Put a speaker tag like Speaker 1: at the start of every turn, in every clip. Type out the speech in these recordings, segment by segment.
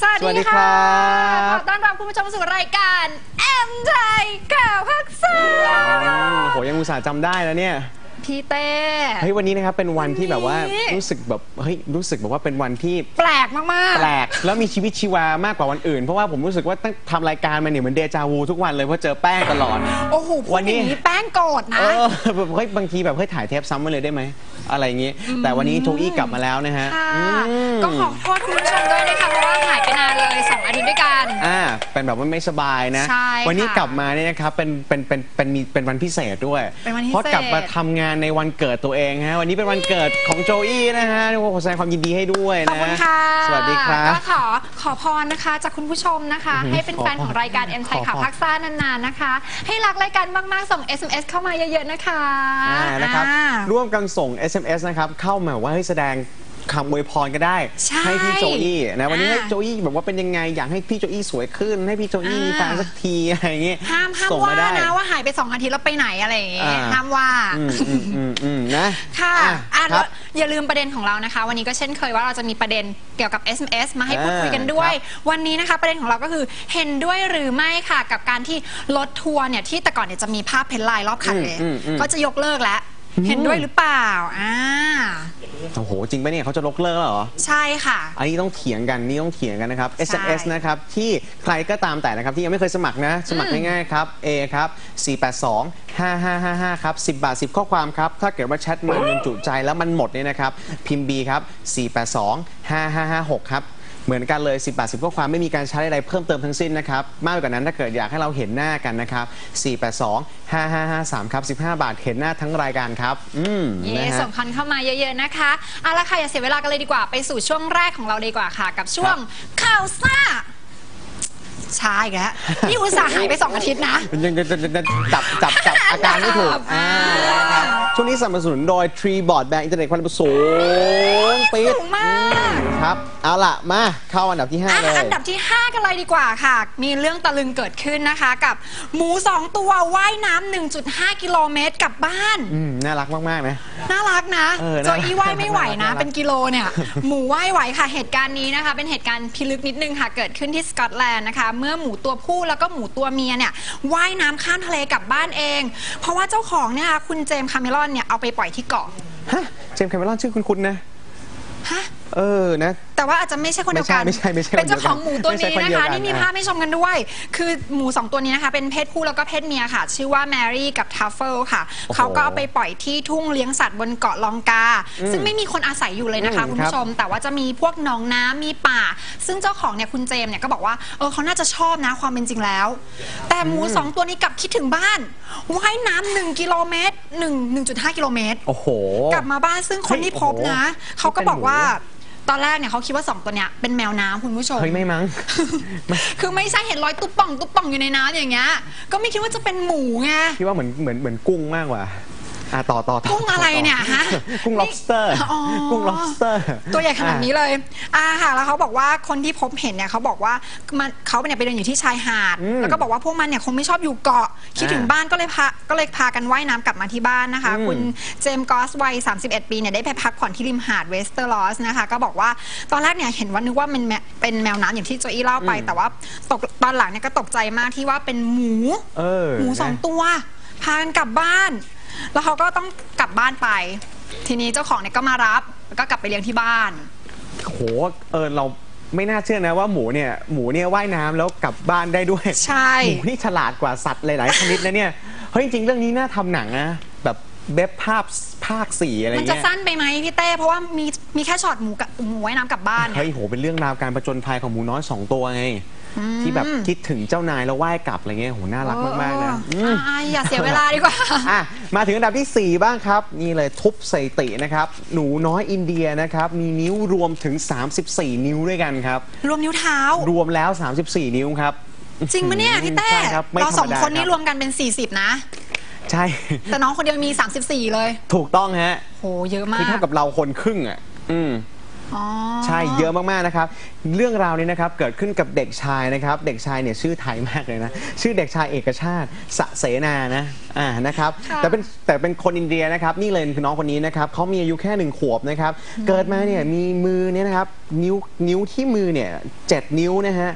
Speaker 1: สวัส
Speaker 2: สวัสดี
Speaker 1: ดี
Speaker 2: ครั
Speaker 1: ค่ะ
Speaker 2: บ
Speaker 1: ขอต้อนรับคุณผู้ชมสู่รายการแอมไทยข่าวพักษา
Speaker 2: อืมโหยังอุตส่าห์จำได้แล้วเนี่ย
Speaker 1: พี่เต้
Speaker 2: เฮ้ยวันนี้นะครับเป็นวันที่แบบว่า
Speaker 1: วันนี้
Speaker 2: รู้สึกแบบเฮ้ยรู้สึกแบบว่าเป็นวันที่
Speaker 1: แปลกมากๆ
Speaker 2: แปลกแล้วมีชีวิตชีวามากกว่าวันอื่น เพราะว่าผมรู้สึกว่าตั้งทำรายการมาเนี่ยเหมือนเดจาวูทุกวันเลยเพราะเจอแป้งตลอด
Speaker 1: โอ้โหพู
Speaker 2: วั
Speaker 1: ด
Speaker 2: น
Speaker 1: อ
Speaker 2: นี้
Speaker 1: ย่างนี้แป้งโกรธนะ
Speaker 2: เออแบบเฮ้ยบางทีแบบเฮ้ยถ่ายเทปซ้ำมาเลยได้ไหม อะไรอย่างงี้ แต่วันนี้โจอี้กลับมาแล้วนะฮะ
Speaker 1: ค่ะ
Speaker 2: อืม
Speaker 1: ก็ขอโทษคุณผู้ชมด้วยนะคะเพราะว่าหายไปนานเลย2อาทิตย์ด้วยกัน
Speaker 2: อ่าเป็นแบบว่าไม่สบายนะ
Speaker 1: ใช่ค่ะ
Speaker 2: วันี้กลับมาเนี่ยนะครับเป็นเป็นเป็นเป็นมีเป็นวันพิเศษด้วย
Speaker 1: เป็นวันพิเศษ
Speaker 2: เพราะกลับมาทำงานในวันเกิดตัวเองฮะวันนี้เป็นวันเกิดของโจอี้นะฮะขอแสดงความยินดีให้ด้วย
Speaker 1: ขอบ
Speaker 2: นะ
Speaker 1: คุณค่ะ
Speaker 2: สวัสดีครับ
Speaker 1: ก็ขอขอพรนะคะ จากคุณผู้ชมนะคะ
Speaker 2: อือหือ
Speaker 1: ให้เป็นแฟน
Speaker 2: ขอพร
Speaker 1: ของรายการเอ็มไทย
Speaker 2: ขอพร
Speaker 1: ข่าวพักซ่านานๆนะคะ ให้รักรายการมากๆส่ง SMS เข้ามาเยอะๆนะคะ
Speaker 2: อ่านะครับ
Speaker 1: อ่า
Speaker 2: ร่วมกันส่ง SMS นะครับเข้ามาว่าให้แสดงคำอวยพรก็ได้
Speaker 1: ใช่
Speaker 2: พี่โจอี้นะวันนี้
Speaker 1: อ่า
Speaker 2: ให้โจอี้แบบว่าเป็นยังไงอยากให้พี่โจอี้สวยขึ้น ให้พี่โจอี้
Speaker 1: อ่ามี
Speaker 2: มีแฟนสักทีอะไรอย่างเงี้ย
Speaker 1: ห้ามห้าม
Speaker 2: ส่ง
Speaker 1: ว่า
Speaker 2: มาได้
Speaker 1: นะว่าหายไป2อาทิตย์แล้วไปไหนอะไรอย่างเงี้ย
Speaker 2: อ่า
Speaker 1: ห้ามว่า
Speaker 2: อืมอืมอืมอืมนะ
Speaker 1: ค่ะ
Speaker 2: อะ
Speaker 1: อะ
Speaker 2: ครับ
Speaker 1: แล้วอย่าลืมประเด็นของเรานะคะ วันนี้ก็เช่นเคยว่าเราจะมีประเด็นเกี่ยวกับ SMS มาให้พูดคุยกันด้วย
Speaker 2: ครั
Speaker 1: วันนี้นะคะประเด็นของเราก็คือเห็นด้วยหรือไม่ค่ะ กับการที่รถทัวร์เนี่ยที่แต่ก่อนเนี่ยจะมีภาพเพนไลน์รอบคันเลย
Speaker 2: อืมอืมอืม
Speaker 1: ก็จะยกเลิกแล้ว เห็นด้วยหรือเปล่าอ่า
Speaker 2: โอ้โห จริงปะเนี่ยเขาจะลกเลิกแล้วเหรอ
Speaker 1: ใช่ค่ะ
Speaker 2: อันนี้ต้องเถียงกันนี่ต้องเถียงกันนะครับ
Speaker 1: ใช่
Speaker 2: SMS นะครับ ที่ใครก็ตามแต่นะครับ ที่ยังไม่เคยสมัครนะ สมัครง่ายๆครับ A ครับ 482 5555 ครับ 10 บาท 10 ข้อความครับ ถ้าเกิดว่าแชทมาจนจุใจแล้วมันหมดเนี่ยนะครับ พิมพ์ B ครับ 482 5556 ครับ เหมือนกันเลย 10 บาท 10 ข้อความไม่มีการใช้อะไรเพิ่มเติมทั้งสิ้นนะครับ มากกว่านั้นถ้าเกิดอยากให้เราเห็นหน้ากันนะครับ 482 5553 ครับ 15 บาทเห็นหน้าทั้งรายการครับ อืม
Speaker 1: เย่
Speaker 2: นะฮะ
Speaker 1: ส่งคันเข้ามาเยอะๆนะคะเอาละค่ะอย่าเสียเวลากันเลยดีกว่า ไปสู่ช่วงแรกของเราเลยดีกว่าค่ะ กับช่วงข่าวซ่าช้าอีกแล้วนี่อุตส่าห์หายไป2อาทิตย์นะ
Speaker 2: ยังจะจะจะจับจับจับอาการไม่ถูก
Speaker 1: จับ
Speaker 2: อ่านะครับช่วงนี้สนับสนุนโดย Tree Board แบรนด์อินเทอร์เน็ตความเร็วสูงปี๊ด
Speaker 1: สูงมาก
Speaker 2: อืม ครับ เอาล่ะ มาเข้าอันดับที่
Speaker 1: อะ
Speaker 2: 5เลย
Speaker 1: อันดับที่ 5 กันเลยดีกว่าค่ะ มีเรื่องตะลึงเกิดขึ้นนะคะ กับหมู 2 ตัวว่ายน้ำ1.5 กิโลเมตรกลับบ้าน
Speaker 2: อืม น่ารักมาก ๆ นะ
Speaker 1: น่ารักนะ
Speaker 2: เออ
Speaker 1: โจ
Speaker 2: น่ารัก
Speaker 1: อี้ว่ายไม่ไหวนะ
Speaker 2: น่ารัก
Speaker 1: เป็นกิโลเนี่ย หมูว่ายไหวค่ะ เหตุการณ์นี้นะคะ เป็นเหตุการณ์พิลึกนิดนึงค่ะ เกิดขึ้นที่สกอตแลนด์นะคะ เมื่อหมูตัวผู้แล้วก็หมูตัวเมียเนี่ยว่ายน้ำข้ามทะเลกลับบ้านเอง เพราะว่าเจ้าของเนี่ยค่ะคุณเจมส์คาเมรอนเนี่ยเอาไปปล่อยที่เกาะ
Speaker 2: ฮะ เจมส์แคมเมรอนชื่อคุณๆนะ
Speaker 1: ฮะ
Speaker 2: เออนะ
Speaker 1: แต่ว่าอาจจะไม่ใช่คนเดียวกัน
Speaker 2: ไม่ใช่ไม่ใช่ไม่ใช่
Speaker 1: เป็นเจ้าของหมูตัว
Speaker 2: ไม่ใช่
Speaker 1: นี้
Speaker 2: คน
Speaker 1: นะ
Speaker 2: เดียว
Speaker 1: คะ
Speaker 2: กัน
Speaker 1: นี่มี
Speaker 2: อะ
Speaker 1: ภาพให้ชมกันด้วย คือหมูสองตัวนี้นะคะ เป็นเพศผู้แล้วก็เพศเมียค่ะ ชื่อว่าแมรี่กับทัฟเฟิลค่ะ
Speaker 2: โอ้โห
Speaker 1: เขาก็เอาไปปล่อยที่ทุ่งเลี้ยงสัตว์บนเกาะลองกา ซึ่งไม่มีคนอาศัยอยู่เลยนะคะ
Speaker 2: อืม
Speaker 1: คุณผู้ชม แต่ว่าจะมีพวกหนองน้ำมีป่า ซึ่งเจ้าของเนี่ยคุณเจมส์เนี่ยก็บอกว่าเออเขาน่าจะชอบนะความเป็นจริงแล้ว แต่หมูสองตัวนี้กลับคิดถึงบ้านว่ายน้ำหนึ่งกิโลเมตรหนึ่งหนึ่งจุดห้ากิโลเมตร
Speaker 2: โอ้โห
Speaker 1: กลับมาบ้านซึ่งคนที่พบนะ
Speaker 2: เฮ้ยโอ้โห
Speaker 1: เขาก็บอกว่า ตอนแรกเนี่ยเขาคิดว่าสองตัวเนี้ยเป็นแมวน้ำคุณผู้ชม
Speaker 2: เฮ้ยไม่มั้ง
Speaker 1: คือไม่ใช่เห็นรอยตุ๊บป่องตุ๊บป่องอยู่ในน้ำอย่างเงี้ย ก็ไม่คิดว่าจะเป็นหมูไง
Speaker 2: พี่ว่าเหมือนเหมือนเหมือนกุ้งมากกว่า อะต่อต่อต่อ
Speaker 1: กุ้งอะไรเนี่ยฮะ
Speaker 2: กุ้ง lobster
Speaker 1: อ๋อ
Speaker 2: กุ้ง lobster
Speaker 1: ตัวใหญ่ขนาดนี้เลยอ่าค่ะแล้วเขาบอกว่าคนที่พบเห็นเนี่ยเขาบอกว่ามันเขาเนี่ยไปเดินอยู่ที่ชายหาด
Speaker 2: อืม
Speaker 1: แล้วก็บอกว่าพวกมันเนี่ยคงไม่ชอบอยู่เกาะ คิดถึง
Speaker 2: อ่า
Speaker 1: บ้านก็เลยพาก็เลยพากันว่ายน้ำกลับมาที่บ้านนะคะ
Speaker 2: อืม
Speaker 1: คุณเจมส์กอสวัย 31 ปีเนี่ยได้ไปพักผ่อนที่ริมหาดเวสเตอร์ลอสนะคะ ก็บอกว่าตอนแรกเนี่ยเห็นว่านึกว่ามันแมเป็นแมวน้ำอย่างที่โจอี้เล่าไป แต่ว่าตกตอนหลังเนี่ยก็ตกใจมากที่ว่าเป็นหมู
Speaker 2: เออ
Speaker 1: หมูสอง
Speaker 2: นะ
Speaker 1: ตัว พากันกลับบ้าน แล้วเขาก็ต้องกลับบ้านไป ทีนี้เจ้าของเนี่ยก็มารับ แล้วก็กลับไปเลี้ยงที่บ้าน
Speaker 2: โหเออเราไม่น่าเชื่อนะว่าหมูเนี่ยหมูเนี่ยว่ายน้ำแล้วกลับบ้านได้ด้วย
Speaker 1: ใช่
Speaker 2: หมูนี่ฉลาดกว่าสัตว์หลายๆชนิดนะเนี่ยเฮ้ยจริงๆเรื่องนี้น่าทำหนังนะแบบเว็บภาพภาคสี่อะไร
Speaker 1: มันจะ
Speaker 2: เงี้ย
Speaker 1: สั้นไปไหมพี่เต้ เพราะว่ามีมีแค่ช็อตหมูกับหมูว่ายน้ำกลับบ้านเนี่
Speaker 2: เฮ้
Speaker 1: ย
Speaker 2: ยโหเป็นเรื่องราวการประจนภัยของหมูน้อยสองตัวไง ที่แบบคิดถึงเจ้านายแล้วว่ายกลับอะไรเงี้ยโหน่ารักมากๆนะ
Speaker 1: เอ
Speaker 2: อื
Speaker 1: อ
Speaker 2: ม
Speaker 1: อ่าอย่าเสียเวลาดีกว่า
Speaker 2: อะมาถึงอันดับทีสี่ 4 บ้างครับ นี่เลยทุบสถิตินะครับ หนูน้อยอินเดียนะครับ มีนิ้วรวมถึง 34 นิ้วด้วยกันครับ
Speaker 1: รวมนิ้วเท้า
Speaker 2: รวมแล้ว 34 นิ้วครับ
Speaker 1: จริงปะเนี่ยพี่เต้
Speaker 2: ใช่ครับไม่
Speaker 1: เราสอง
Speaker 2: ธรรมดา
Speaker 1: คนนี้
Speaker 2: ครับ
Speaker 1: รวมกันเป็น 40 นะ
Speaker 2: ใช่
Speaker 1: แต่น้องคนเดียวมี 34 เลย
Speaker 2: ถูกต้องฮะ
Speaker 1: โหเยอะมา
Speaker 2: คือก เท่ากับเราคนครึ่งอะ อืม
Speaker 1: อ๋อ
Speaker 2: ใช่เยอะมากๆนะครับ เรื่องราวนี้นะครับเกิดขึ้นกับเด็กชายนะครับ เด็กชายเนี่ยชื่อไทยมากเลยนะ ชื่อเด็กชายเอกชาติสะเสนานะอ่านะครับ
Speaker 1: ค่ะ
Speaker 2: แต่เป็นแต่เป็นคนอินเดียนะครับ นี่เลยคือน้องคนนี้นะครับเขามีอายุแค่หนึ่งขวบนะครับ เกิดมาเนี่ยมีมือเนี่ยนะครับนิ้วนิ้วที่มือเนี่ยเจ็ดนิ้วนะฮะ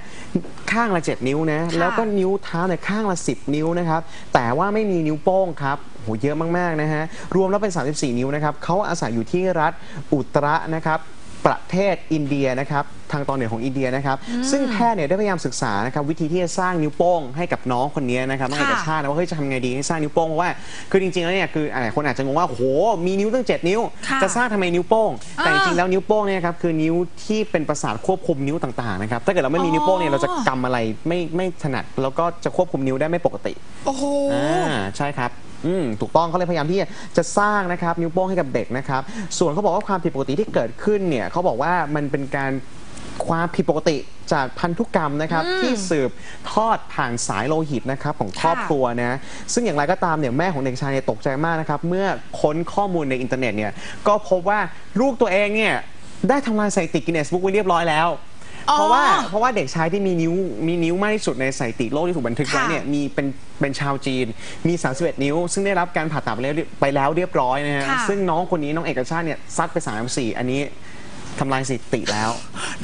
Speaker 2: ข้างละ7นิ้วนะ
Speaker 1: ค่ะ
Speaker 2: แล้วก็ นิ้วเท้าเนี่ยข้างละ 10 นิ้วนะครับ แต่ว่าไม่มีนิ้วโป้งครับโหเยอะมาก ๆ นะฮะ รวมแล้วเป็น 34 นิ้วนะครับ เขาอาศัยอยู่ที่รัฐอุตระนะครับ ประเทศอินเดียนะครับทางตอนเหนือของอินเดียนะครับ ซึ่งแพทย์เนี่ยได้พยายามศึกษานะครับวิธีที่จะสร้างนิ้วโป้งให้กับน้องคนนี้นะครับน้อง
Speaker 1: ค่ะ
Speaker 2: เอกชาตินะว่าเฮ้ยจะทำไงดีให้สร้างนิ้วโป้งเพราะว่าคือจริงๆแล้วเนี่ยคือหลายคนอาจจะงงว่าโอ้โหมีนิ้วตั้ง 7 นิ้ว
Speaker 1: ค่ะ
Speaker 2: จะสร้างทำไมนิ้วโป้ง แต่
Speaker 1: อ่า
Speaker 2: จริงๆแล้วนิ้วโป้งเนี่ยครับคือนิ้วที่เป็นประสาทควบคุมนิ้วต่างๆนะครับถ้าเกิดเราไม่มีนิ้วโป้งเนี่ยเราจะกำอะไรไม่ไม่ถนัดแล้วก็จะควบคุมนิ้วได้ไม่ปกติ
Speaker 1: โอ้โห
Speaker 2: อ่าใช่ครับ อืมถูกต้องเขาเลยพยายามที่จะสร้างนะครับนิ้วโป้งให้กับเด็กนะครับ ส่วนเขาบอกว่าความผิดปกติที่เกิดขึ้นเนี่ยเขาบอกว่ามันเป็นการความผิดปกติจากพันธุกรรมนะครับ
Speaker 1: อืม
Speaker 2: ที่สืบทอดผ่านสายโลหิตนะครับของครอบ
Speaker 1: ค่ะ
Speaker 2: ครัวนะซึ่งอย่างไรก็ตามเนี่ยแม่ของเด็กชายเนี่ยตกใจมากนะครับ เมื่อค้นข้อมูลในอินเทอร์เน็ตเนี่ยก็พบว่าลูกตัวเองเนี่ยได้ทำลายสถิติกินเนสบุ๊กไว้เรียบร้อยแล้ว
Speaker 1: อ๋อ
Speaker 2: เพราะว่าเพราะว่าเด็กชายที่มีนิ้วมีนิ้วมากที่สุดในสถิติโลกที่ถูกบันทึกไว้
Speaker 1: ค่ะ
Speaker 2: เนี่ยมีเป็นเป็นชาวจีน มี 31 นิ้ว ซึ่งได้รับการผ่าตัดไปแล้วไปแล้วเรียบร้อยนะฮะ
Speaker 1: ค่ะ
Speaker 2: ซึ่งน้องคนนี้น้องเอกชาติเนี่ยซัดไป 34 อันนี้ ทำลายสถิติแล้ว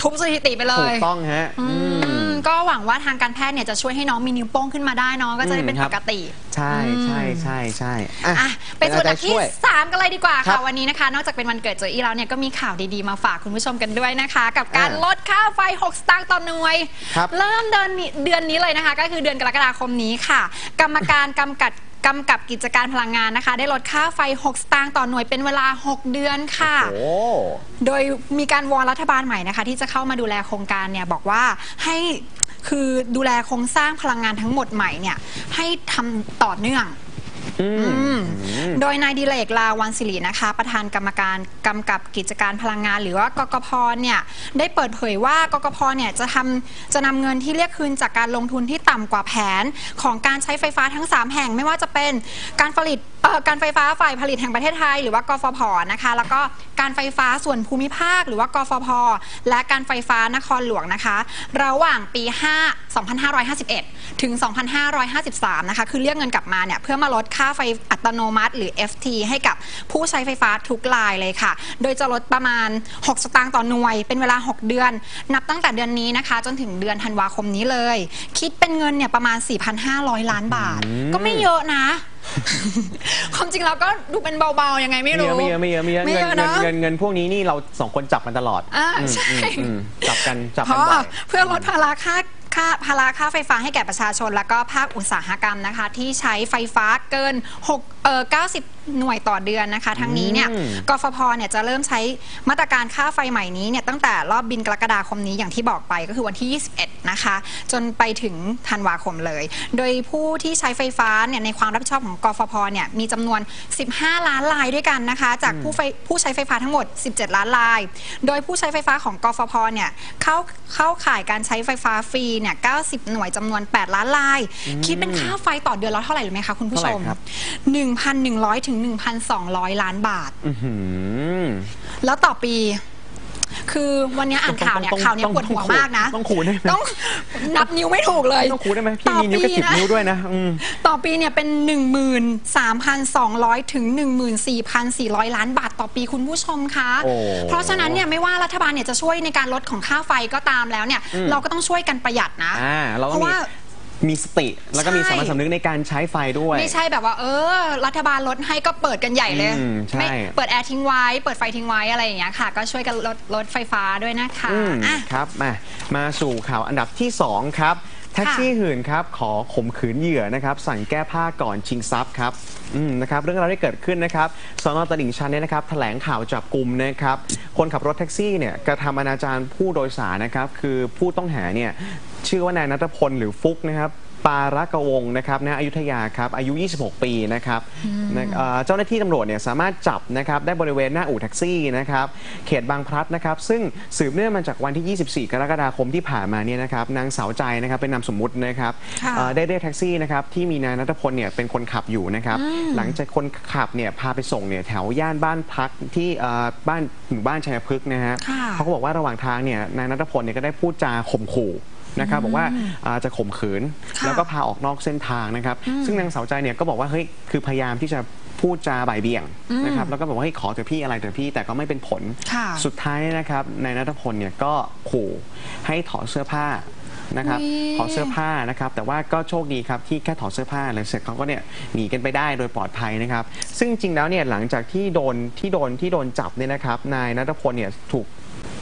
Speaker 1: ทุบสถิติไปเล
Speaker 2: ถู
Speaker 1: ย
Speaker 2: กต้องฮะอืม
Speaker 1: อืมก็หวังว่าทางการแพทย์เนี่ยจะช่วยให้น้องมีนิ้วโป้งขึ้นมาได้น้องก็จะได้เป็น
Speaker 2: อืมครั
Speaker 1: ป
Speaker 2: บ
Speaker 1: กติ
Speaker 2: ใช่ใช่ใช่ใช่อะ
Speaker 1: อะไปสู่อันดับที่
Speaker 2: ช่วย
Speaker 1: 3 กันเลยดีกว่า
Speaker 2: ครั
Speaker 1: ค่ะ
Speaker 2: บ
Speaker 1: วันนี้นะคะ นอกจากเป็นวันเกิดโจอี้แล้วเนี่ยก็มีข่าวดีๆมาฝากคุณผู้ชมกันด้วยนะคะ กับการ
Speaker 2: อ่า
Speaker 1: ลดค่าไฟ 6 สตางค์ต่อหน่วย
Speaker 2: ครับ
Speaker 1: เริ่มเดือนนี้เดือนนี้เลยนะคะ ก็คือเดือนกรกฎาคมนี้ค่ะ กรรมการกำกับ กำกับกิจการพลังงานนะคะ ได้ลดค่าไฟ 6 สตางค์ต่อหน่วยเป็นเวลา 6 เดือนค่ะ
Speaker 2: โอ้
Speaker 1: โดยมีการวอนรัฐบาลใหม่นะคะ ที่จะเข้ามาดูแลโครงการเนี่ยบอกว่าให้คือดูแลโครงสร้างพลังงานทั้งหมดใหม่เนี่ยให้ทำต่อเนื่อง
Speaker 2: อืม
Speaker 1: อืม โดยนายดิเลกลาวันศิรินะคะ ประธานกรรมการกำกับกิจการพลังงาน หรือว่ากกพเนี่ยได้เปิดเผยว่ากกพเนี่ยจะทำจะนำเงินที่เรียกคืนจากการลงทุนที่ต่ำกว่าแผนของการใช้ไฟฟ้าทั้ง 3 แห่งไม่ว่าจะเป็นการผลิตการไฟฟ้าฝ่ายผลิตแห่งประเทศไทย หรือว่ากฟผนะคะ แล้วก็การไฟฟ้าส่วนภูมิภาค หรือว่ากฟพและการไฟฟ้านครหลวงนะคะ ระหว่างปี 5 2551 ถึง 2553 นะคะ คือเรียกเงินกลับมาเนี่ยเพื่อมาลดค่าไฟอัตโนมัติ หรือ FT ให้กับผู้ใช้ไฟฟ้าทุกรายเลยค่ะ โดยจะลดประมาณ 6 สตางค์ต่อหน่วย เป็นเวลา 6 เดือน นับตั้งแต่เดือนนี้นะคะ จนถึงเดือนธันวาคมนี้เลย คิดเป็นเงินเนี่ยประมาณ 4,500 ล้านบาท ก็ไม่เยอะนะ ความจริงเราก็ดูเป็นเบาๆยังไงไม่
Speaker 2: ไม่เย
Speaker 1: รู้
Speaker 2: อะไม่เยอะไม่เยอะไม่เยอะ
Speaker 1: ไม่
Speaker 2: เงิ
Speaker 1: เย
Speaker 2: น
Speaker 1: อะ
Speaker 2: เงิน
Speaker 1: นะ
Speaker 2: เงินเงินพวกนี้นี่เราสองคนจับกันตลอด
Speaker 1: อ่า
Speaker 2: อืม
Speaker 1: ใช่
Speaker 2: อืมอืมจับกันจับ
Speaker 1: เพ
Speaker 2: กัน
Speaker 1: ราะ
Speaker 2: บ่อย
Speaker 1: เพื่อลดภาระค่าค่าภาระค่าไฟฟ้าให้แก่ประชาชน แล้วก็ภาคอุตสาหกรรมนะคะ ที่ใช้ไฟฟ้าเกิน6เอ่อ90 หน่วยต่อเดือนนะคะ ทั้งนี้เนี่ย
Speaker 2: อืม
Speaker 1: กฟผเนี่ยจะเริ่มใช้มาตรการค่าไฟใหม่นี้เนี่ยตั้งแต่รอบบินกรกฎาคมนี้อย่างที่บอกไปก็คือวันที่ 21 นะคะ จนไปถึงธันวาคมเลย โดยผู้ที่ใช้ไฟฟ้าเนี่ยในความรับผิดชอบของกฟผเนี่ยมีจำนวน 15 ล้านรายด้วยกันนะคะ จากผู้ไฟผู้ใช้ไฟฟ้าทั้งหมด 17 ล้านราย โดยผู้ใช้ไฟฟ้าของกฟผเนี่ยเข้าเข้าข่ายการใช้ไฟฟ้าฟรีเนี่ย 90 หน่วยจำนวน 8 ล้านราย คิดเป็นค่าไฟต่อเดือนแล้วเท่าไหร่รู้ไหมคะคุณผู้ชม
Speaker 2: เท่าไหร่ครับ
Speaker 1: 1,100ถึง1,200 ล้านบาท
Speaker 2: อื้อหือ
Speaker 1: แล้วต่อปี คือวันนี้อ่านข่าวเนี่ย
Speaker 2: ต้อง
Speaker 1: ข่าวเนี้ย
Speaker 2: ต้อง
Speaker 1: ปวดหัว
Speaker 2: ต้องขูด
Speaker 1: มากนะ
Speaker 2: ต้องขูดได้ไหม
Speaker 1: ต้องนับนิ้วไม่ถูกเลย
Speaker 2: ต้องคูได้ไหมพี่มีนิ้วกระ
Speaker 1: ต่อปี
Speaker 2: สิบ
Speaker 1: นะ
Speaker 2: นิ้วด้วยนะอืม
Speaker 1: ต่อปีเนี่ยเป็น 13,200 ถึง 14,400 ล้านบาทต่อปีคุณผู้ชมคะ
Speaker 2: โอ้
Speaker 1: เพราะฉะนั้นเนี่ยไม่ว่ารัฐบาลเนี่ยจะช่วยในการลดของค่าไฟก็ตามแล้วเนี่ยเราก็ต้องช่วยกันประหยัดนะ
Speaker 2: อ่าเรา
Speaker 1: เพ
Speaker 2: ต้อง
Speaker 1: ราะ
Speaker 2: มี
Speaker 1: ว่า
Speaker 2: มีสติ แล้วก็มี
Speaker 1: ใช่
Speaker 2: สามัญสำนึกในการใช้ไฟด้วย
Speaker 1: ไม่ใช่แบบว่า เออ รัฐบาลลดให้ก็เปิดกันใหญ่เลย
Speaker 2: อืมใช่
Speaker 1: ไม่เปิดแอร์ทิ้งไว้ เปิดไฟทิ้งไว้อะไรอย่างเงี้ยค่ะ ก็ช่วยกันลดลดไฟฟ้าด้วยนะคะ
Speaker 2: อืม
Speaker 1: อะ
Speaker 2: ครับมามาสู่ข่าวอันดับที่ 2 ครับ แท็กซี่หื่นครับ ขอข่มขืนเหยื่อนะครับ สั่งแก้ผ้าก่อนชิงทรัพย์ครับอืมนะครับ เรื่องราวที่เกิดขึ้นนะครับสอนอตลิ่งชันเนี่ยนะครับแถลงข่าวจับกลุ่มนะครับ คนขับรถแท็กซี่เนี่ยกระทำอนาจารผู้โดยสารนะครับ คือผู้ต้องหาเนี่ย ชื่อว่านายนัทพลหรือฟุกนะครับปาระกะวงนะครับนะอยุธยาครับอายุ 26 ปีนะครับนะเอ่อเจ้าหน้าที่ตำรวจเนี่ยสามารถจับนะครับได้บริเวณหน้าอู่แท็กซี่นะครับเขตบางพลัดนะครับซึ่งสืบเนื่องมาจากวันที่ 24 กรกฎาคมที่ผ่านมาเนี่ยนะครับนางสาวใจนะครับเป็นนามสมมุตินะครับ
Speaker 1: ค่ะ
Speaker 2: เอ่อได้เรียกแท็กซี่นะครับที่มีนายนัทพลเนี่ยเป็นคนขับอยู่นะครับหลังจากคนขับเนี่ยพาไปส่งเนี่ยแถวย่านบ้านพักที่เอ่อบ้านหมู่บ้านชัยพฤกษ์นะฮะ
Speaker 1: ค่ะ
Speaker 2: เขาก็บอกว่าระหว่างทางเนี่ยนายนัทพลเนี่ยก็ได้พูดจาข่มขู่ นะครับบอกว่าอ่าจะข่มขืน
Speaker 1: ค่ะ
Speaker 2: แล้วก็พาออกนอกเส้นทางนะครับ ซึ่งนางสาวใจเนี่ยก็บอกว่าเฮ้ยคือพยายามที่จะพูดจาบ่ายเบี่ยงนะครับแล้วก็บอกว่าให้ยขอเถอะพี่อะไรเถอะพี่แต่ก็ไม่เป็นผล
Speaker 1: ค่ะ
Speaker 2: สุดท้ายนะครับนายนัทพลเนี่ยก็ขู่ให้ถอดเสื้อผ้านะครับ
Speaker 1: อุ๊ย
Speaker 2: ถอดเสื้อผ้านะครับแต่ว่าก็โชคดีครับที่แค่ถอดเสื้อผ้าแล้วเสร็จเขาก็เนี่ยหนีกันไปได้โดยปลอดภัยนะครับซึ่งจริงๆแล้วเนี่ยหลังจากที่โดนที่โดนที่โดนจับเนี่ยนะครับนายนัทพลเนี่ยถูก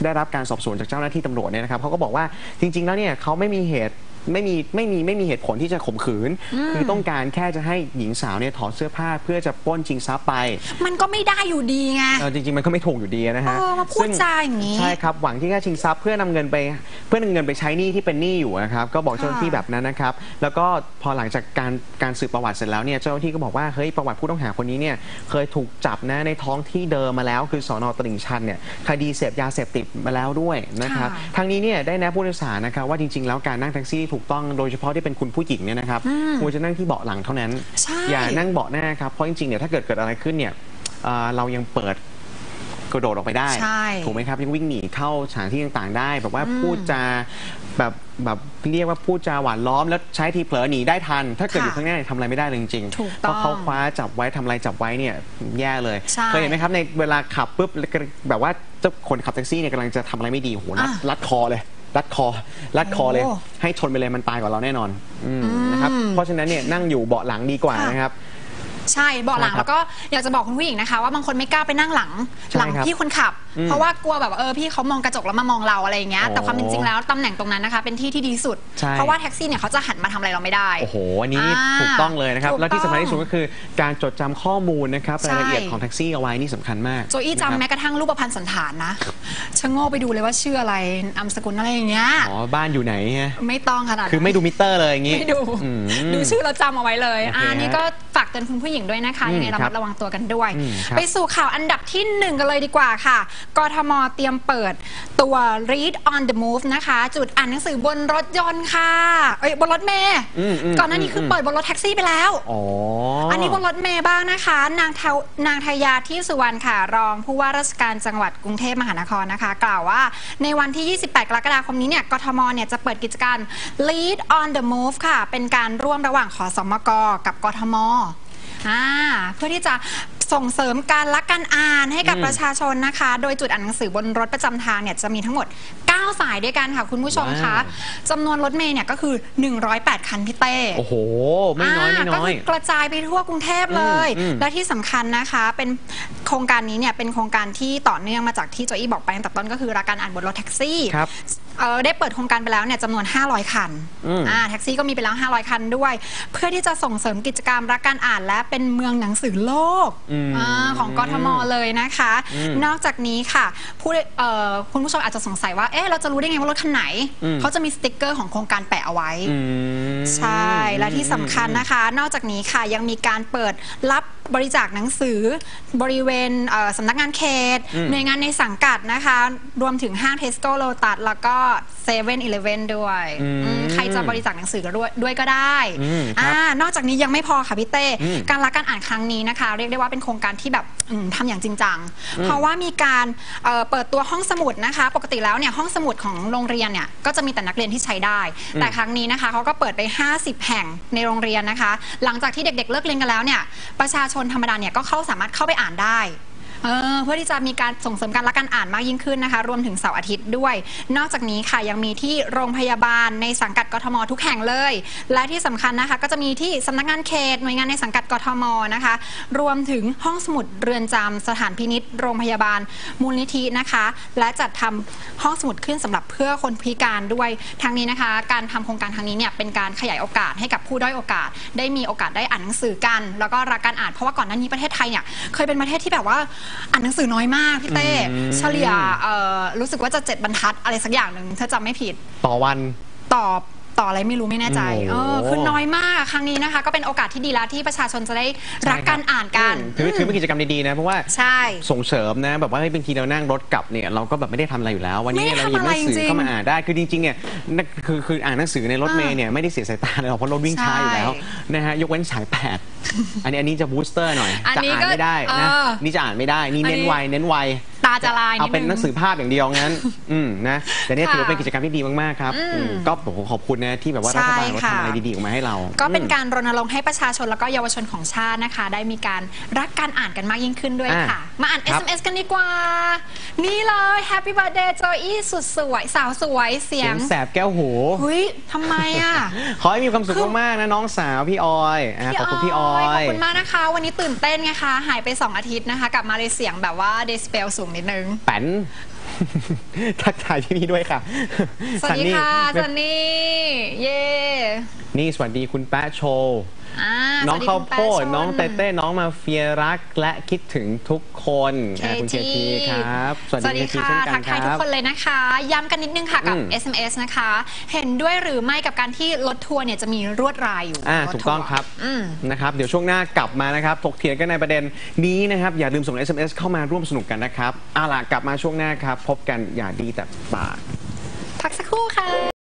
Speaker 2: ได้รับการสอบสวนจากเจ้าหน้าที่ตำรวจเนี่ยนะครับเขาก็บอกว่าจริง ๆ แล้วเนี่ยเขาไม่มีเหตุ ไม่มีไม่มีไม่มีเหตุผลที่จะข่มขืน คือต้องการแค่จะให้หญิงสาวเนี่ยถอดเสื้อผ้าเพื่อจะปล้นชิงทรัพย์ไป
Speaker 1: มันก็ไม่ได้อยู่ดีไง
Speaker 2: เออจริงๆมันก็ไม่ถูกอยู่ดีนะฮะ
Speaker 1: เออมาพูด
Speaker 2: ซึ่ง
Speaker 1: จาอย่างนี้
Speaker 2: ใช่ครับหวังที่แค่ชิงทรัพย์เพื่อนำเงินไปเพื่อนำเงินไปใช้หนี้ที่เป็นหนี้อยู่นะครับก็บอก
Speaker 1: ค่ะ
Speaker 2: เจ้าหน้าที่แบบนั้นนะครับ แล้วก็พอหลังจากการการสืบประวัติเสร็จแล้วเนี่ยเจ้าหน้าที่ก็บอกว่าเฮ้ยประวัติผู้ต้องหาคนนี้เนี่ยเคยถูกจับนะในท้องที่เดิมมาแล้ว คือสอนอตลิ่งชันเนี่ยคดีเสพยาเสพติดมาแล้วด้วยนะครับ
Speaker 1: ค่ะ
Speaker 2: ทางนี้เนี่ยได้แนะผู้โดยสารนะครับว่าจริง ๆ แล้วการนั่งแท็กซี่ถูกต้องโดยเฉพาะที่เป็นคุณผู้หญิงเนี่ยนะครับควรจะนั่งที่เบาะหลังเท่านั้น
Speaker 1: ใช่
Speaker 2: อย่านั่งเบาะหน้าครับเพราะจริงๆเนี่ยถ้าเกิดเกิดอะไรขึ้นเนี่ยเอ่อเรายังเปิดกระโดดออกไปได้
Speaker 1: ใช่
Speaker 2: ถูกไหมครับยังวิ่งหนีเข้าสถานที่ต่างๆได้ แบบว่าพูดจาแบบแบบเรียกว่าพูดจาหวานล้อม แล้วใช้ทีเผลอหนีได้ทัน ถ้าเกิดอยู่ข้างหน้าเนี่ยทำอะไรไม่ได้เลยจริงๆ
Speaker 1: ถูก
Speaker 2: เพ
Speaker 1: ต้อง
Speaker 2: ราะเขาคว้าจับไว้ทำอะไรจับไว้เนี่ยแย่เลย
Speaker 1: ใช่
Speaker 2: เคยเห็นไหมครับในเวลาขับปุ๊บแล้วก็แบบว่าเจ้าคนขับแท็กซี่เนี่ยกำลังจะทำอะไรไม่ดีโอ้โหรัด
Speaker 1: อะ
Speaker 2: รัดคอเลย รัดคอรัดคอเลย
Speaker 1: โอ้
Speaker 2: ให้ชนไปเลยมันตายกว่าเราแน่นอนอืมนะครับเพราะฉะนั้นเนี่ยนั่งอยู่เบาะหลังดีกว่า
Speaker 1: ค่ะ
Speaker 2: นะครับ
Speaker 1: ใช่เบาะหลัง
Speaker 2: ใช่ครับ
Speaker 1: แล้วก็อยากจะบอกคุณผู้หญิงนะคะ ว่าบางคนไม่กล้าไปนั่งหลัง
Speaker 2: ใช่
Speaker 1: หลัง
Speaker 2: ครับ
Speaker 1: พี่คนขับ
Speaker 2: อืม
Speaker 1: เพราะว่ากลัวแบบว่าเออพี่เขามองกระจกแล้วมามองเราอะไรอย่างเงี้ย
Speaker 2: โอ้
Speaker 1: แต่ความเป็นจริงแล้วตำแหน่งตรงนั้นนะคะ เป็นที่ที่ดีสุด
Speaker 2: ใช่
Speaker 1: เพราะว่าแท็กซี่เนี่ยเขาจะหันมาทำอะไรเราไม่ได้
Speaker 2: โอ้โห อันนี้นี่
Speaker 1: อ่า
Speaker 2: ถูกต้องเลยนะครับ
Speaker 1: ถูก
Speaker 2: แล้วที่สำคัญ
Speaker 1: ต้อง
Speaker 2: ที่สุดก็คือการจดจำข้อมูลนะครับ
Speaker 1: ใช่
Speaker 2: รายละเอียดของแท็กซี่เอาไว้นี่สำคัญมาก
Speaker 1: โจอี้
Speaker 2: นะค
Speaker 1: จำ
Speaker 2: รับ
Speaker 1: แม้กระทั่งรูปพรรณสันฐานนะชะโง่ไปดูเลยว่าชื่ออะไรนามสกุลอะไรอย่างเงี้ย
Speaker 2: อ๋อ บ้านอยู่ไหนฮะ
Speaker 1: ไม่ต้องขนาดนั้น
Speaker 2: คือไม่ดูมิเตอร์เลยอย่างงี้
Speaker 1: ไม่ดู
Speaker 2: อืม
Speaker 1: ดูชื่อเราจำเอาไว้เลย
Speaker 2: โอเค
Speaker 1: อ่านี่
Speaker 2: ฮะ
Speaker 1: ก็ฝากเตือนคุณผู้หญิงด้วยนะคะ
Speaker 2: อืม
Speaker 1: ยังไงระ
Speaker 2: ครั
Speaker 1: มั
Speaker 2: บ
Speaker 1: ดระวังตัวกันด้วย
Speaker 2: อืมครับ
Speaker 1: ไปสู่ข่าวอันดับที่หนึ่งกันเลยดีกว่าค่ะ กทมเตรียมเปิดตัว read on the move นะคะ จุดอ่านหนังสือบนรถยนต์ค่ะเอ้ยบนรถเมย์
Speaker 2: อืมอืม
Speaker 1: ก่อนหน้านี้คือเปิดบนรถแท็กซี่ไปแล้ว
Speaker 2: อ๋อ
Speaker 1: อั
Speaker 2: อั
Speaker 1: นนี้บนรถเมย์บ้างนะคะ นางเทานางทายาที่สุวรรณค่ะ รองผู้ว่าราชการจังหวัดกรุงเทพมหานครนะคะ กล่าวว่าในวันที่ 28 กรกฎาคมนี้เนี่ยกทมเนี่ยจะเปิดกิจการ lead on the move ค่ะ เป็นการร่วมระหว่างขอสมกกับกทม อ่าเพื่อที่จะ ส่งเสริมการรักการอ่านให้กับ
Speaker 2: อืม
Speaker 1: ประชาชนนะคะ โดยจุดอ่านหนังสือบนรถประจำทางเนี่ยจะมีทั้งหมด 9 สายด้วยกันค่ะคุณผู้ชมคะ
Speaker 2: ว้าว
Speaker 1: จำนวนรถเมย์เนี่ยก็คือ 108 คันพี่เต้
Speaker 2: โอ้โห ไม่น้อยไม่น้อย
Speaker 1: ก็คืกระจายไปทั่วกรุงเทพเลย
Speaker 2: อืมอืม
Speaker 1: และที่สำคัญนะคะเป็นโครงการนี้เนี่ยเป็นโครงการที่ต่อเนื่องมาจากที่โจอี้บอกไปตั้งแต่ต้นก็คือรักการอ่านบนรถแท็กซี่
Speaker 2: ครับ
Speaker 1: เอ่อได้เปิดโครงการไปแล้วเนี่ยจำนวน 500 คัน
Speaker 2: อืม
Speaker 1: อ่าแท็กซี่ก็มีไปแล้ว 500 คันด้วย เพื่อที่จะส่งเสริมกิจกรรมรักการอ่านและเป็นเมืองหนังสือโลก
Speaker 2: อืม
Speaker 1: อาของกทมเลยนะคะ
Speaker 2: อืม
Speaker 1: นอกจากนี้ค่ะผู้เอ่อคุณผู้ชมอาจจะสงสัยว่าเอ๊ะเราจะรู้ได้ไงว่ารถคันไหน
Speaker 2: อืม
Speaker 1: เขาจะมีสติกเกอร์ของโครงการแปะเอาไว้
Speaker 2: อืม
Speaker 1: ใช่ และที่สำคัญนะคะ นอกจากนี้ค่ะยังมีการเปิดรับ บริจาคหนังสือบริเวณเอ่อสำนักงานเขต
Speaker 2: อืม
Speaker 1: หน่วยงานในสังกัดนะคะ รวมถึงห้างเทสโก้โลตัสแล้วก็เซเว่นอีเลฟเว่นด้วย
Speaker 2: อืม
Speaker 1: อืมใครจะบริจาคหนังสือก็ด้วยด้วยก็ได้
Speaker 2: อืมครับ
Speaker 1: อ่านอกจากนี้ยังไม่พอค่ะพี่เต้
Speaker 2: อืม
Speaker 1: การรักการอ่านครั้งนี้นะคะ เรียกได้ว่าเป็นโครงการที่แบบอืมทำอย่างจริงจังเพราะว่ามีการเอ่อเปิดตัวห้องสมุดนะคะ ปกติแล้วเนี่ยห้องสมุดของโรงเรียนเนี่ยก็จะมีแต่นักเรียนที่ใช้ได้ แต่ครั้งนี้นะคะเขาก็เปิดไป 50 แห่งในโรงเรียนนะคะ หลังจากที่เด็กๆเลิกเรียนกันแล้วเนี่ยประชาชนธรรมดาเนี่ยก็เข้าสามารถเข้าไปอ่านได้ เออเพื่อที่จะมีการส่งเสริมการรักการอ่านมากยิ่งขึ้นนะคะ รวมถึงเสาร์อาทิตย์ด้วย นอกจากนี้ค่ะยังมีที่โรงพยาบาลในสังกัดกทมทุกแห่งเลย และที่สำคัญนะคะ ก็จะมีที่สำนักงานเขตหน่วยงานในสังกัดกทมนะคะ รวมถึงห้องสมุดเรือนจำสถานพินิษโรงพยาบาลมูลนิธินะคะ และจัดทำห้องสมุดขึ้นสำหรับเพื่อคนพิการด้วยทางนี้นะคะ การทำโครงการทางนี้เนี่ยเป็นการขยายโอกาสให้กับผู้ด้อยโอกาส ได้มีโอกาสได้อ่านหนังสือกัน แล้วก็รักการอ่านเพราะว่าก่อนหน้านี้ประเทศไทยเนี่ยเคยเป็นประเทศที่แบบว่าอ่านหนังสือน้อยมากพี่เต้
Speaker 2: อืม
Speaker 1: เฉลี่ยเอ่อรู้สึกว่าจะเจ็ดบรรทัดอะไรสักอย่างหนึ่งถ้าจำไม่ผิด
Speaker 2: ต่อวัน
Speaker 1: ต่อต่ออะไรไม่รู้ไม่แน่ใจ
Speaker 2: โอ้โห
Speaker 1: เออ คือน้อยมาก ครั้งนี้นะคะ ก็เป็นโอกาสที่ดีแล้วที่ประชาชนจะได้รักการอ่านกัน
Speaker 2: ถือถือเป็นกิจกรรมดีๆนะ เพราะว่า
Speaker 1: ใช่
Speaker 2: ส่งเสริมนะ แบบว่าเฮ้ยบางทีเรานั่งรถกลับเนี่ย เราก็แบบไม่ได้ทำอะไรอยู่แล้ว วันนี้
Speaker 1: ไม่ได้
Speaker 2: เราหยิบหนังสือ
Speaker 1: ทำอะไรจริงๆ
Speaker 2: เข้ามาอ่านได้ คือจริงๆ เนี่ยนั่นคือคืออ่านหนังสือในรถเมล์เนี่ยไม่ได้เสียสายตาเลยหรอกเพราะรถวิ่งช้าอยู่แล้ว
Speaker 1: ใช่
Speaker 2: นะฮะ ยกเว้นสายแปด อันนี้อันนี้จะบูสเตอร์หน่อย
Speaker 1: อัน
Speaker 2: จะ
Speaker 1: นี้
Speaker 2: อ่าน
Speaker 1: ก็
Speaker 2: ไม่ได้นะ
Speaker 1: เออ
Speaker 2: นี่จะอ่านไม่ได้ นี่เน้น
Speaker 1: อันนี้
Speaker 2: ไวเน้นไว
Speaker 1: ตาจะลายนิดนึง
Speaker 2: เอาเป็นหนังสือภาพอย่างเดียวงั้น อืมนะ แต่เนี่ย
Speaker 1: ค่ะ
Speaker 2: ถือว่าเป็นกิจกรรมที่ดีมากๆครับ
Speaker 1: อืม
Speaker 2: อืมก็โอ้โหขอบคุณนะที่แบบว่ารัฐบาล
Speaker 1: ใช่
Speaker 2: เขา
Speaker 1: ค่ะ
Speaker 2: ทำอะไรดีๆออกมาให้เรา
Speaker 1: ก็เป็น
Speaker 2: อืม
Speaker 1: การรณรงค์ให้ประชาชนแล้วก็เยาวชนของชาตินะคะ ได้มีการรักการอ่านกันมากยิ่งขึ้นด้วย
Speaker 2: อะ
Speaker 1: ค่ะ มาอ่าน
Speaker 2: ครับ
Speaker 1: SMS กันดีกว่า นี่เลย Happy Birthday จอยอี้สุดสวย สาวสวยเสี
Speaker 2: เสี
Speaker 1: ย
Speaker 2: ย
Speaker 1: ง
Speaker 2: งแสบแก้วหู
Speaker 1: เฮ้ยทำไมอะ
Speaker 2: ขอให้มีความสุขมากๆนะน้องสาวพี่ออยอะขอบคุณพี่ออ
Speaker 1: ขอบ
Speaker 2: ย
Speaker 1: คุณมากนะคะ วันนี้ตื่นเต้นไงคะ หายไป 2 อาทิตย์นะคะ กลับมาเลยเสียงแบบว่าเดซิเบลสูงนิดนึง
Speaker 2: แป้นทักทายที่นี่ด้วยค่ะ
Speaker 1: สวัสดีค่ะ
Speaker 2: ซั
Speaker 1: ซั
Speaker 2: น
Speaker 1: น
Speaker 2: นี่
Speaker 1: นี่ เย่
Speaker 2: นี่สวัสดีคุณแป๊ะโชว์
Speaker 1: อ่า
Speaker 2: น้อง
Speaker 1: สวัสดี
Speaker 2: ข้าว
Speaker 1: คุณ
Speaker 2: โพ
Speaker 1: แป๊ะ
Speaker 2: ด
Speaker 1: ชน
Speaker 2: น้องเต้เต้น้องมาเฟียรักและคิดถึงทุกคนอะคุณเคทีครับ สวัสดีเคที
Speaker 1: ค่ะ
Speaker 2: เช่นกั
Speaker 1: ทั
Speaker 2: น
Speaker 1: ก
Speaker 2: ค
Speaker 1: ทายทุ
Speaker 2: รั
Speaker 1: ก
Speaker 2: บ
Speaker 1: คนเลยนะคะ ย้ำกันนิดนึงค่ะกับ
Speaker 2: อืม
Speaker 1: SMS นะคะ เห็นด้วยหรือไม่กับการที่รถทัวร์เนี่ยจะมีรวดลายอยู่
Speaker 2: อ่าร
Speaker 1: ถ
Speaker 2: ถูกต้อง
Speaker 1: ทัว
Speaker 2: ครับ
Speaker 1: อืม
Speaker 2: นะครับ เดี๋ยวช่วงหน้ากลับมานะครับถกเถียงกันในประเด็นนี้นะครับ อย่าลืมส่ง SMS เข้ามาร่วมสนุกกันนะครับเอาล่ะกลับมาช่วงหน้าครับ พบกันอย่าดีแต่ปาก
Speaker 1: พักสักครู่ค่ะ